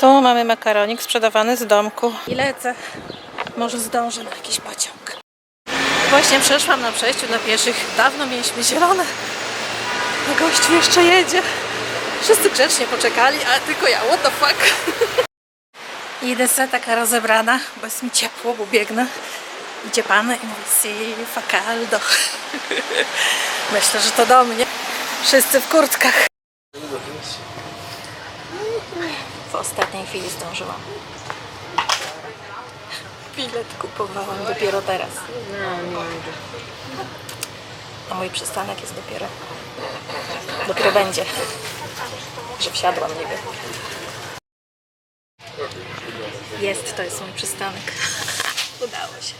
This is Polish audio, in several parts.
Tu mamy makaronik sprzedawany z domku. I lecę. Może zdążę na jakiś pociąg. Właśnie przeszłam na przejściu dla pieszych. Dawno mieliśmy zielone. A gościu jeszcze jedzie. Wszyscy grzecznie poczekali, a tylko ja, what the fuck. Idę se taka rozebrana, bo jest mi ciepło, bo biegnę. Idzie pan i mówi si fa caldo. Myślę, że to do mnie. Wszyscy w kurtkach. W ostatniej chwili zdążyłam. Bilet kupowałam dopiero teraz. A mój przystanek jest dopiero. Dopiero będzie. Że wsiadłam, wiem. Jest, to jest mój przystanek. Udało się.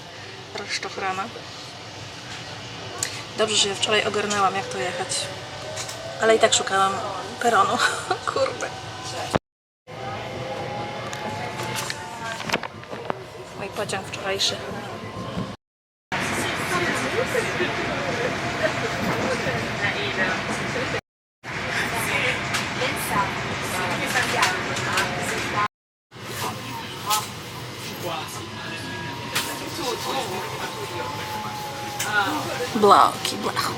Rozczochrana. Dobrze, że ja wczoraj ogarnęłam, jak to jechać. Ale i tak szukałam peronu. Kurde. Pociąg wczorajszy. Bloki, blach.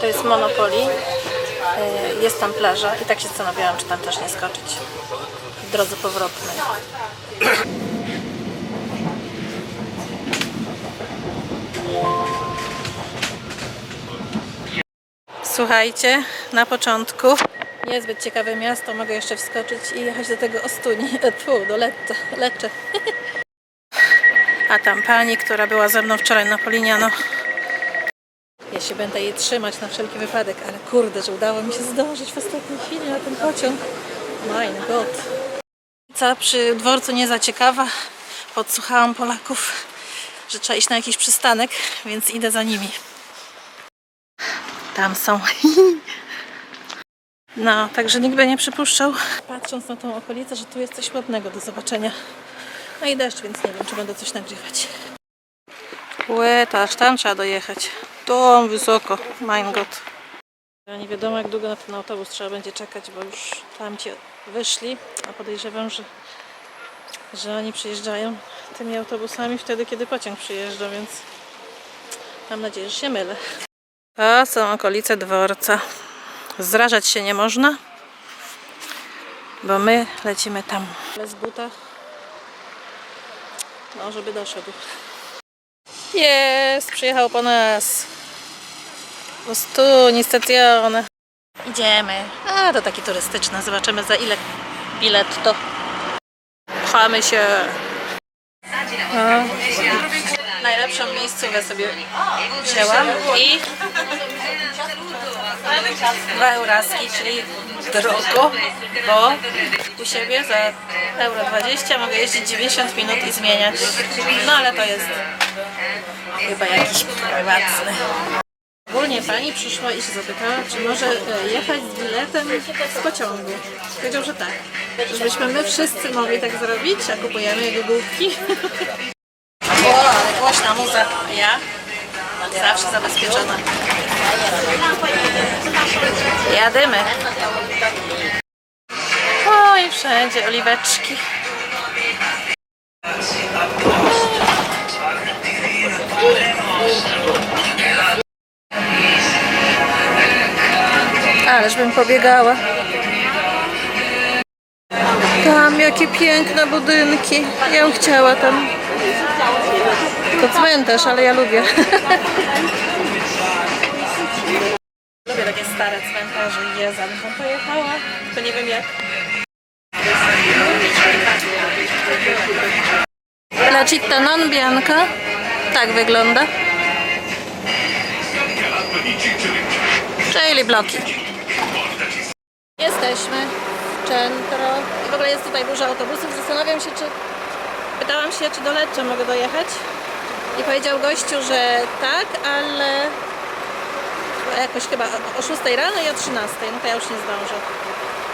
To jest Monopoly. E, Jest tam plaża i tak się zastanawiałam, czy tam też nie skoczyć. W drodze powrotnej. Słuchajcie, na początku niezbyt ciekawe miasto, mogę jeszcze wskoczyć i jechać do tego Ostuni, tfu, do Lecce, Lecce. A tam pani, która była ze mną wczoraj na Polignano. Ja się będę jej trzymać na wszelki wypadek, ale kurde, że udało mi się zdążyć w ostatniej chwili na ten pociąg. My God. Co przy dworcu nie za ciekawa, podsłuchałam Polaków, że trzeba iść na jakiś przystanek, więc idę za nimi. Tam są. No, także nikt by nie przypuszczał, patrząc na tą okolicę, że tu jest coś ładnego do zobaczenia. No i deszcz, więc nie wiem, czy będę coś nagrywać. Łe, aż tam trzeba dojechać. Tu wysoko, mein Gott. Ja Nie wiadomo, jak długo na ten autobus trzeba będzie czekać, bo już tam ci wyszli, a podejrzewam, że, że oni przyjeżdżają tymi autobusami wtedy, kiedy pociąg przyjeżdża, więc mam nadzieję, że się mylę. To są okolice dworca. Zrażać się nie można, bo my lecimy tam. Bez buta. No, żeby doszedł. Jest, przyjechał po nas. Ostuni stacjone. Idziemy. A, to taki turystyczny. Zobaczymy za ile bilet to. Pchamy się. No. Najlepszą miejscówkę sobie wzięłam i dwa euraski, czyli drogo, bo u siebie za euro 20 mogę jeździć 90 minut i zmieniać. No ale to jest chyba jakiś prywatny. Ogólnie pani przyszła i się zapytała, czy może e, jechać z biletem z pociągu. Powiedział, że tak. Żebyśmy my wszyscy mogli tak zrobić, a kupujemy jego główki. O, ale głośna muza. A Ja zawsze zabezpieczona. Jadymy. O, i wszędzie oliweczki. Ależ bym pobiegała. Tam jakie piękne budynki. Ja bym chciała tam. To cmentarz, ale ja lubię. lubię takie stare cmentarze i ja bym tam pojechała. To nie wiem jak. La città non bianca. Tak wygląda. Czyli bloki. Jesteśmy w centro. I w ogóle jest tutaj dużo autobusów. Zastanawiam się, czy... Pytałam się, czy do Lecce mogę dojechać. I powiedział gościu, że tak, ale jakoś chyba o- o 6 rano i o 13. No to ja już nie zdążę.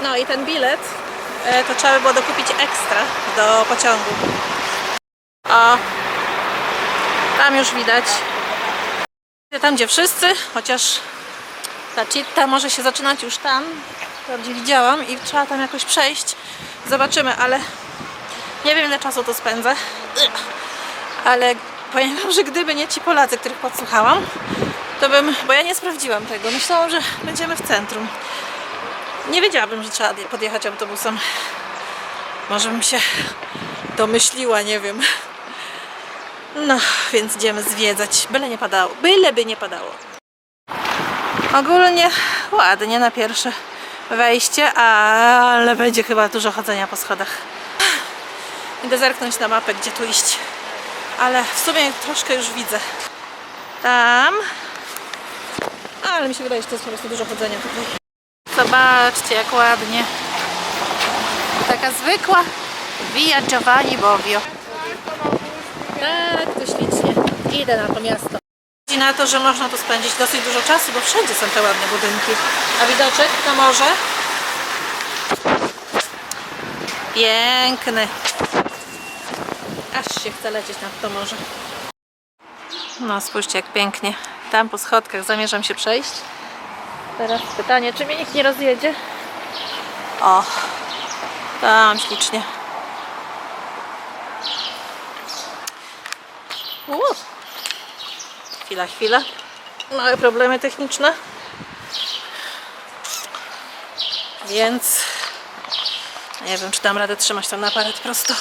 No i ten bilet e, to trzeba by było dokupić ekstra do pociągu. O, tam już widać. Tam gdzie wszyscy, chociaż ta citta może się zaczynać już tam. Wprawdzie widziałam i trzeba tam jakoś przejść. Zobaczymy, ale nie wiem ile czasu to spędzę. Ale powiem wam, że gdyby nie ci Polacy, których podsłuchałam, to bym, bo ja nie sprawdziłam tego. Myślałam, że będziemy w centrum. Nie wiedziałabym, że trzeba podjechać autobusem. Może bym się domyśliła, nie wiem. No, więc idziemy zwiedzać. Byle nie padało. Byle by nie padało. Ogólnie ładnie na pierwsze wejście, ale będzie chyba dużo chodzenia po schodach. Idę zerknąć na mapę, gdzie tu iść. Ale w sumie troszkę już widzę. Tam. Ale mi się wydaje, że to jest po prostu dużo chodzenia tutaj. Zobaczcie, jak ładnie. Taka zwykła Via Giovanni Bovio. Tak, to ślicznie. Idę na to miasto. Na to, że można tu spędzić dosyć dużo czasu, bo wszędzie są te ładne budynki. A widoczek na morze? Piękny. Aż się chce lecieć nad to morze. No spójrzcie jak pięknie. Tam po schodkach zamierzam się przejść. Teraz pytanie, czy mnie nikt nie rozjedzie? O, tam ślicznie. Uuu. Chwila, chwila. Małe problemy techniczne. Więc nie wiem, czy dam radę trzymać ten aparat prosto.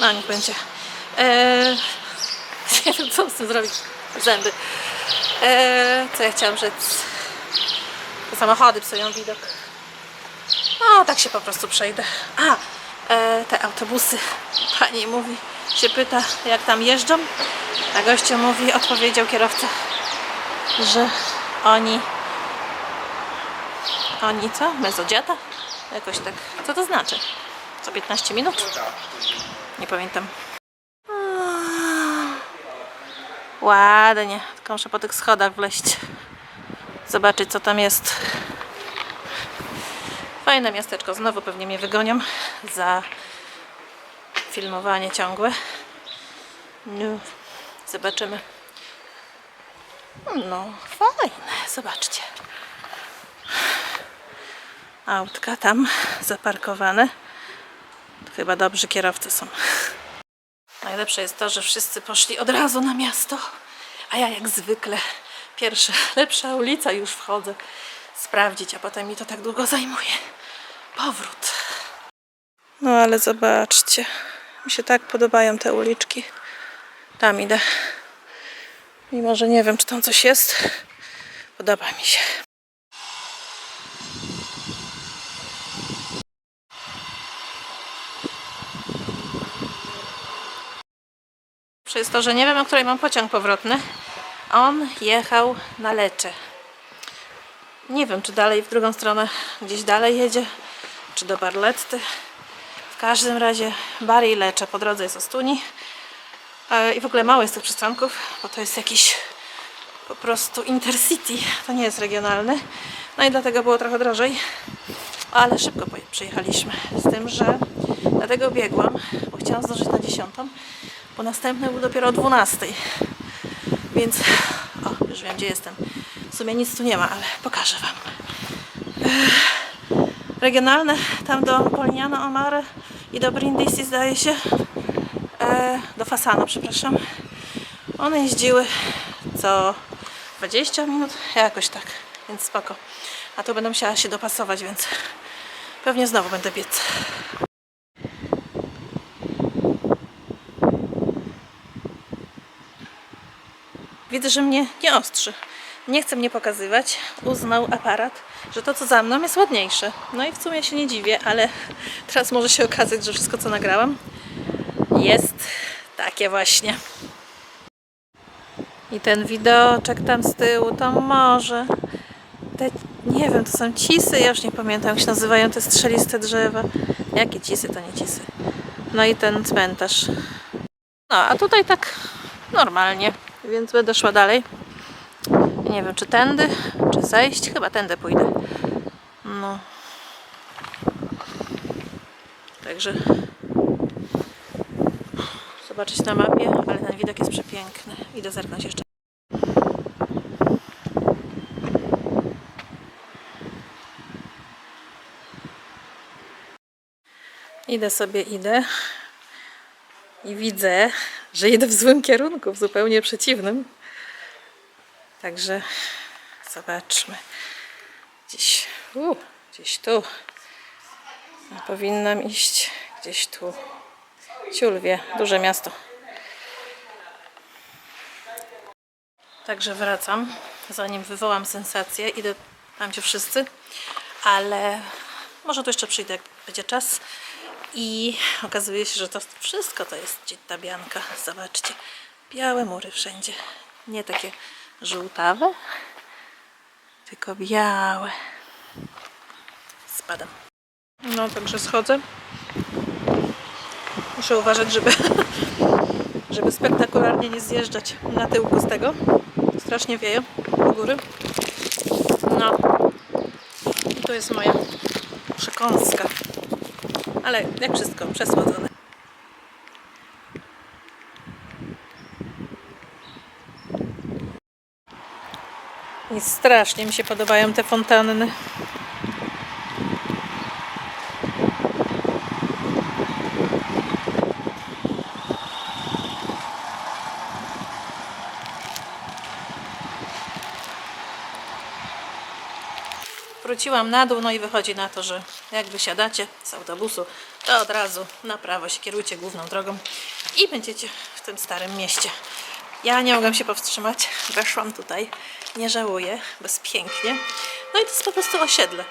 No, niech będzie. Eee, nie wiem, co z tym zrobić. Zęby. Eee, co ja chciałam rzec? Te samochody psują widok. No, tak się po prostu przejdę. A, e, te autobusy. Pani mówi, się pyta, jak tam jeżdżą. A gościu mówi, odpowiedział kierowca, że oni. Oni co? Mezodziata? Jakoś tak. Co to znaczy? Co 15 minut? Nie pamiętam. Ładnie. Tylko muszę po tych schodach wleźć. Zobaczyć, co tam jest. Fajne miasteczko. Znowu pewnie mnie wygonią za filmowanie ciągłe. No, zobaczymy. No, fajne. Zobaczcie. Autka tam zaparkowane. Chyba dobrzy kierowcy są. Najlepsze jest to, że wszyscy poszli od razu na miasto, a ja jak zwykle pierwsza, lepsza ulica już wchodzę sprawdzić, a potem mi to tak długo zajmuje. Powrót. No ale zobaczcie, mi się tak podobają te uliczki. Tam idę. Mimo, że nie wiem, czy tam coś jest, podoba mi się. Przez to, że nie wiem, o której mam pociąg powrotny, on jechał na Lecze. Nie wiem, czy dalej w drugą stronę, gdzieś dalej jedzie, czy do Barletty. W każdym razie Bari Lecze. Po drodze jest Ostuni. E, I w ogóle mało jest tych przystanków, bo to jest jakiś po prostu intercity. To nie jest regionalny. No i dlatego było trochę drożej. Ale szybko przyjechaliśmy. Z tym, że dlatego biegłam, bo chciałam zdążyć na 10, bo następny był dopiero o 12. Więc, o, już wiem gdzie jestem. W sumie nic tu nie ma, ale pokażę Wam. Ech, Regionalne, tam do Polignano Amare i do Brindisi zdaje się. Do Fasano, przepraszam. One jeździły co 20 minut, jakoś tak, więc spoko. A tu będę musiała się dopasować, więc pewnie znowu będę biec. Widzę, że mnie nie ostrzy. Nie chce mnie pokazywać. Uznał aparat, że to co za mną jest ładniejsze. No i w sumie się nie dziwię, ale teraz może się okazać, że wszystko co nagrałam jest takie właśnie. I ten widoczek tam z tyłu, to może. Te, nie wiem, to są cisy, ja już nie pamiętam jak się nazywają te strzeliste drzewa. Jakie cisy, to nie cisy. No i ten cmentarz. No, a tutaj tak normalnie, więc będę szła dalej. Nie wiem, czy tędy, czy zejść. Chyba tędy pójdę. No. Także zobaczyć na mapie, ale ten widok jest przepiękny. Idę zerknąć jeszcze. Idę sobie, idę i widzę, że idę w złym kierunku, w zupełnie przeciwnym. Także zobaczmy. Gdzieś, u, gdzieś tu. A powinnam iść gdzieś tu. Ciulwie, duże miasto. Także wracam, zanim wywołam sensację. Idę tam gdzie wszyscy, ale może tu jeszcze przyjdę, jak będzie czas. I okazuje się, że to wszystko to jest Tabianka. Zobaczcie, białe mury wszędzie. Nie takie żółtawe, tylko białe. Spadam. No, także schodzę. Muszę uważać, żeby, żeby spektakularnie nie zjeżdżać na tyłku z tego. Strasznie wieje u góry. No. I to jest moja przekąska. Ale jak wszystko, przesłodzone. I strasznie mi się podobają te fontanny. Wróciłam na dół, no i wychodzi na to, że jak wysiadacie z autobusu, to od razu na prawo się kierujcie główną drogą i będziecie w tym starym mieście. Ja nie mogłam się powstrzymać, weszłam tutaj, nie żałuję, bezpięknie. No i to jest po prostu osiedle,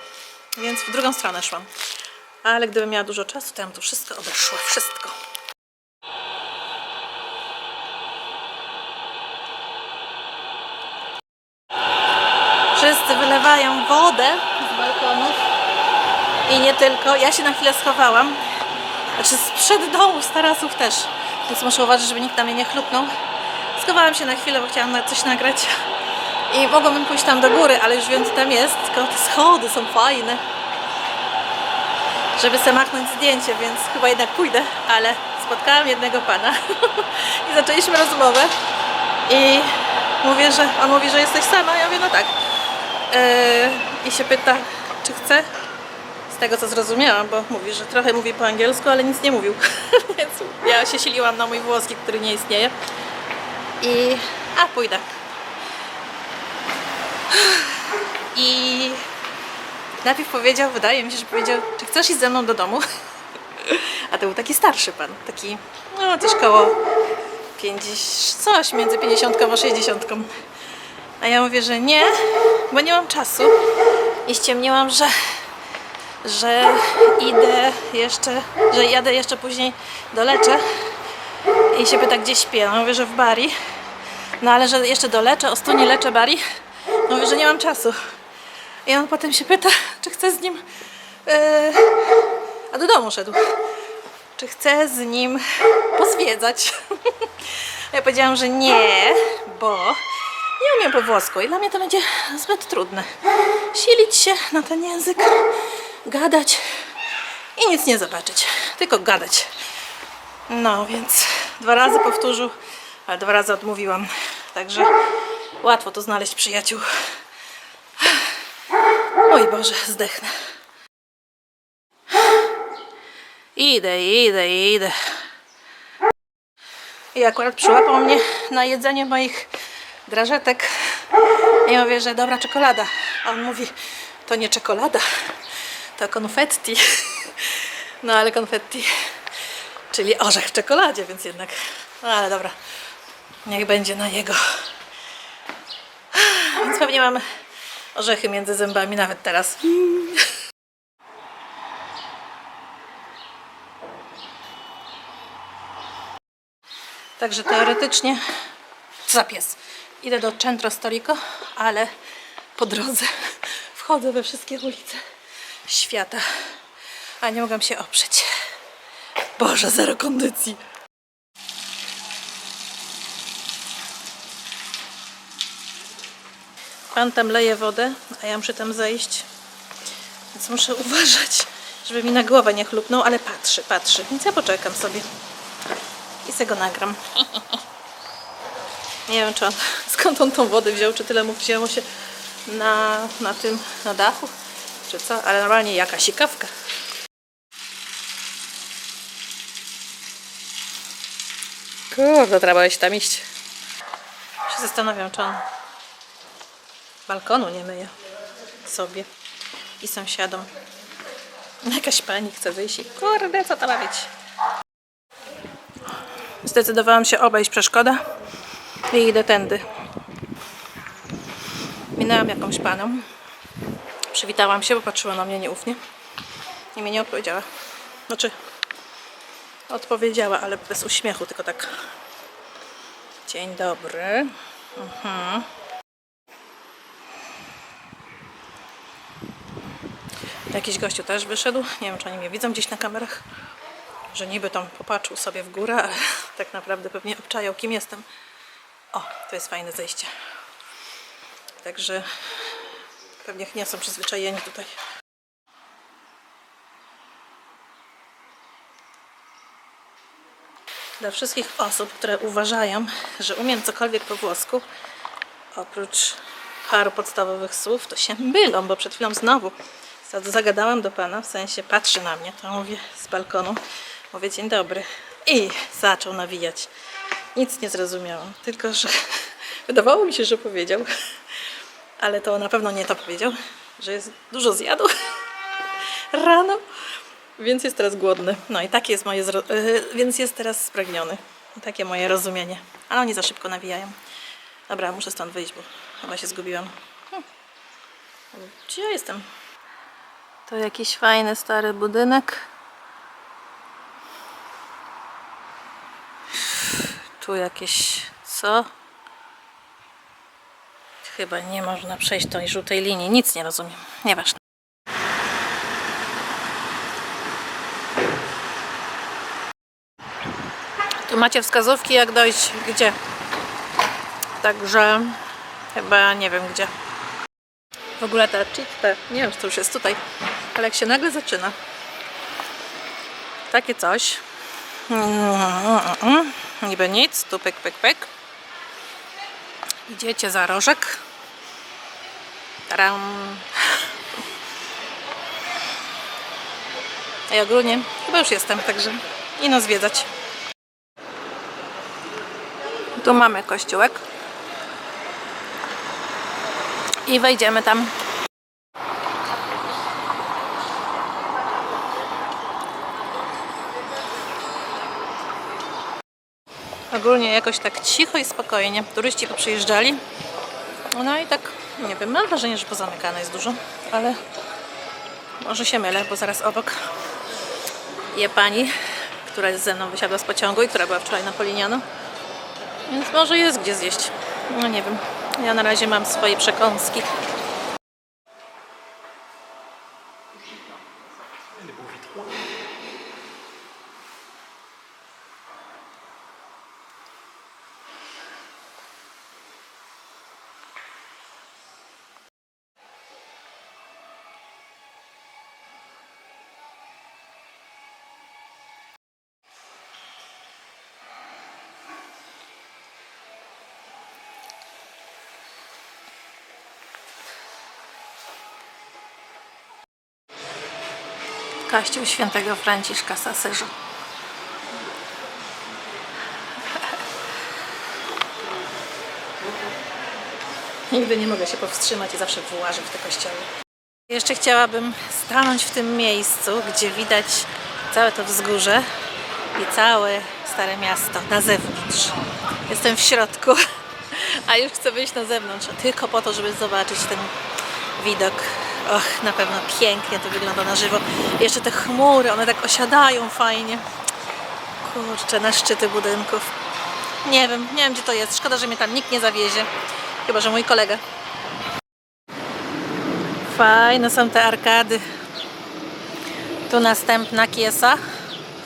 więc w drugą stronę szłam. Ale gdybym miała dużo czasu, to ja tu wszystko obeszła, wszystko. Wszyscy wylewają wodę balkonów i nie tylko. Ja się na chwilę schowałam. Znaczy sprzed domu, z tarasów też. Więc muszę uważać, żeby nikt na mnie nie chlupnął. Schowałam się na chwilę, bo chciałam coś nagrać. I mogłabym pójść tam do góry, ale już wiem co tam jest. Tylko te schody są fajne. Żeby sobie machnąć zdjęcie, więc chyba jednak pójdę. Ale spotkałam jednego pana i zaczęliśmy rozmowę. I mówię, że on mówi, że jesteś sama. Ja mówię, no tak. Yy, I się pyta, czy chce. Z tego co zrozumiałam, bo mówi, że trochę mówi po angielsku, ale nic nie mówił. Więc ja się siliłam na mój włoski, który nie istnieje. I. A, pójdę. I najpierw powiedział, wydaje mi się, że powiedział, czy chcesz iść ze mną do domu? A to był taki starszy pan, taki, no coś koło 50, coś między 50 a 60. A ja mówię, że nie, bo nie mam czasu. I ściemniłam, że, że idę jeszcze, że jadę jeszcze później do Lecze. I się pyta, gdzie śpię. No mówię, że w Bari. No ale że jeszcze do Lecze, o Stuni Lecze Bari. No mówię, że nie mam czasu. I on potem się pyta, czy chcę z nim... Yy, a do domu szedł. Czy chcę z nim pozwiedzać. Ja powiedziałam, że nie, bo nie umiem po włosku i dla mnie to będzie zbyt trudne. Silić się na ten język, gadać i nic nie zobaczyć, tylko gadać. No więc dwa razy powtórzył, ale dwa razy odmówiłam. Także łatwo tu znaleźć przyjaciół. Oj Boże, zdechnę. Idę, idę, idę. I akurat przyłapał mnie na jedzenie moich drażetek. I ja mówię, że dobra czekolada. A on mówi, to nie czekolada, to konfetti. No ale konfetti, czyli orzech w czekoladzie, więc jednak. No ale dobra, niech będzie na jego. Więc pewnie mam orzechy między zębami nawet teraz. Także teoretycznie za pies. Idę do Centro Storico, ale po drodze wchodzę we wszystkie ulice świata, a nie mogłam się oprzeć. Boże, zero kondycji. Pan tam leje wodę, a ja muszę tam zejść. Więc muszę uważać, żeby mi na głowę nie chlupnął, ale patrzy, patrzy. Więc ja poczekam sobie i se go nagram. Nie wiem on, skąd on tą wodę wziął, czy tyle mu wzięło się na, na tym, na dachu, czy co, ale normalnie jakaś kawka. Kurde, trzeba się tam iść. Się zastanawiam, czy on balkonu nie myje sobie i sąsiadom. Jakaś pani chce wyjść i kurde, co to ma być? Zdecydowałam się obejść przeszkodę i idę tędy. Minęłam jakąś panią. Przywitałam się, bo patrzyła na mnie nieufnie. I mnie nie odpowiedziała. Znaczy, odpowiedziała, ale bez uśmiechu, tylko tak. Dzień dobry. Mhm. Jakiś gościu też wyszedł. Nie wiem, czy oni mnie widzą gdzieś na kamerach. Że niby tam popatrzył sobie w górę, ale tak naprawdę pewnie obczajał, kim jestem. O, to jest fajne zejście. Także pewnie nie są przyzwyczajeni tutaj. Dla wszystkich osób, które uważają, że umiem cokolwiek po włosku, oprócz paru podstawowych słów, to się mylą, bo przed chwilą znowu za- zagadałam do pana, w sensie patrzy na mnie, to mówię z balkonu, mówię dzień dobry i zaczął nawijać. Nic nie zrozumiałam, tylko że wydawało mi się, że powiedział, ale to na pewno nie to powiedział, że jest dużo zjadł rano, więc jest teraz głodny. No i takie jest moje, yy, więc jest teraz spragniony. Takie moje rozumienie. Ale oni za szybko nawijają. Dobra, muszę stąd wyjść, bo chyba się zgubiłam. Hm. Gdzie ja jestem? To jakiś fajny stary budynek. Tu jakieś co? Chyba nie można przejść tej żółtej linii. Nic nie rozumiem. Nieważne. Tu macie wskazówki, jak dojść gdzie. Także chyba nie wiem gdzie. W ogóle ta chitta, nie wiem, czy to już jest tutaj, ale jak się nagle zaczyna, takie coś, niby nic, tu pyk, pyk, pyk, idziecie za rożek, taram, ja ogólnie chyba już jestem, także ino zwiedzać. Tu mamy kościółek. I wejdziemy tam. Ogólnie jakoś tak cicho i spokojnie. Turyści poprzyjeżdżali. No i tak, nie wiem, mam wrażenie, że pozamykane jest dużo, ale może się mylę, bo zaraz obok je pani, która ze mną wysiadła z pociągu i która była wczoraj na Poliniano. Więc może jest gdzie zjeść. No nie wiem. Ja na razie mam swoje przekąski. Kościół świętego Franciszka z Asyżu. Nigdy nie mogę się powstrzymać i zawsze włażę w te kościoły. Jeszcze chciałabym stanąć w tym miejscu, gdzie widać całe to wzgórze i całe Stare Miasto na zewnątrz. Jestem w środku, a już chcę wyjść na zewnątrz, tylko po to, żeby zobaczyć ten widok. Och, na pewno pięknie to wygląda na żywo. Jeszcze te chmury, one tak osiadają fajnie. Kurczę, na szczyty budynków. Nie wiem, nie wiem gdzie to jest. Szkoda, że mnie tam nikt nie zawiezie. Chyba, że mój kolega. Fajne są te arkady. Tu następna kiesa.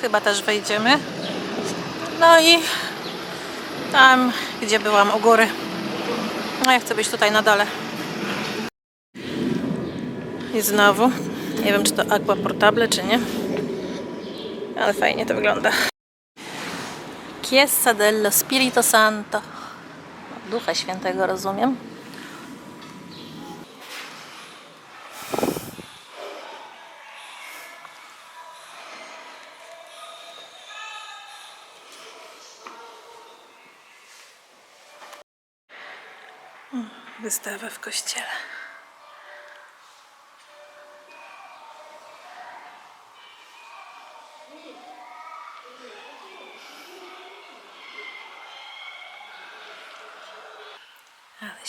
Chyba też wejdziemy. No i tam, gdzie byłam u góry. No ja chcę być tutaj na dole. I znowu, nie wiem czy to aqua portable czy nie, ale fajnie to wygląda. Chiesa dello Spirito Santo. Ducha Świętego, rozumiem. Wystawa w kościele.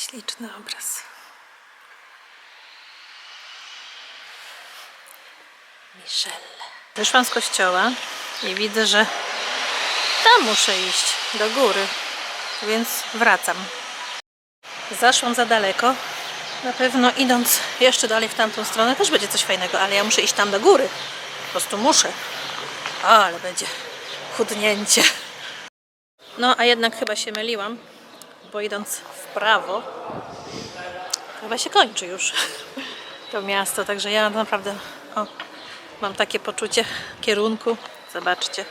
Śliczny obraz. Michelle. Wyszłam z kościoła i widzę, że tam muszę iść, do góry, więc wracam. Zaszłam za daleko. Na pewno idąc jeszcze dalej w tamtą stronę też będzie coś fajnego, ale ja muszę iść tam do góry. Po prostu muszę. Ale będzie chudnięcie. No, a jednak chyba się myliłam, bo idąc w prawo, chyba się kończy już to miasto, także ja naprawdę o, mam takie poczucie kierunku. Zobaczcie.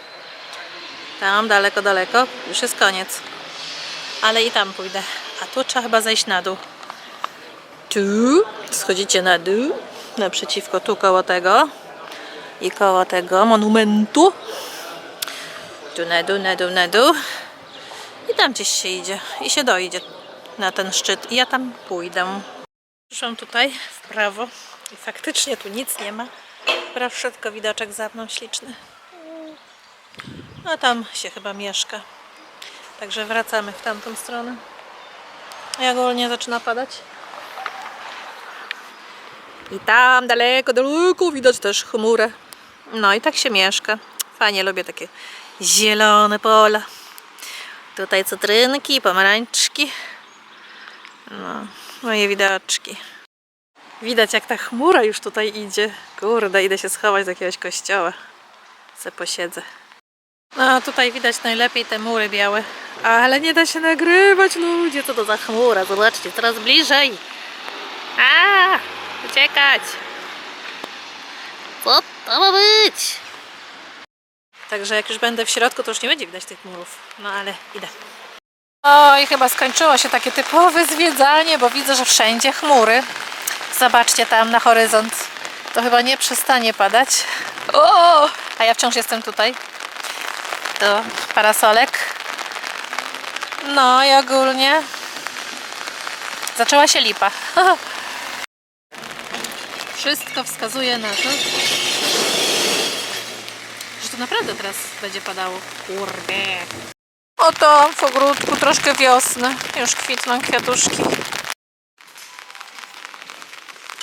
Tam daleko, daleko, już jest koniec. Ale i tam pójdę. A tu trzeba chyba zejść na dół. Tu schodzicie na dół, naprzeciwko tu koło tego i koło tego monumentu. Tu na dół, na dół, na dół. I tam gdzieś się idzie i się dojdzie na ten szczyt. I ja tam pójdę. Przyszłam tutaj w prawo i faktycznie tu nic nie ma. Proszę, tylko widoczek za mną śliczny. A tam się chyba mieszka. Także wracamy w tamtą stronę. Jak ogólnie zaczyna padać. I tam daleko, daleko widać też chmurę. No i tak się mieszka. Fajnie lubię takie zielone pola. Tutaj cytrynki, pomarańczki. No, moje widoczki. Widać jak ta chmura już tutaj idzie. Kurde, idę się schować do jakiegoś kościoła. Se posiedzę. No, tutaj widać najlepiej te mury białe. Ale nie da się nagrywać, ludzie. Co to za chmura? Zobaczcie, coraz bliżej. A, uciekać. Co? Także jak już będę w środku, to już nie będzie widać tych murów. No ale idę. O, i chyba skończyło się takie typowe zwiedzanie, bo widzę, że wszędzie chmury. Zobaczcie tam na horyzont. To chyba nie przestanie padać. O, a ja wciąż jestem tutaj. To parasolek. No i ogólnie zaczęła się lipa. Wszystko wskazuje na to, naprawdę teraz będzie padało. Kurde. Oto w ogródku troszkę wiosny. Już kwitną kwiatuszki.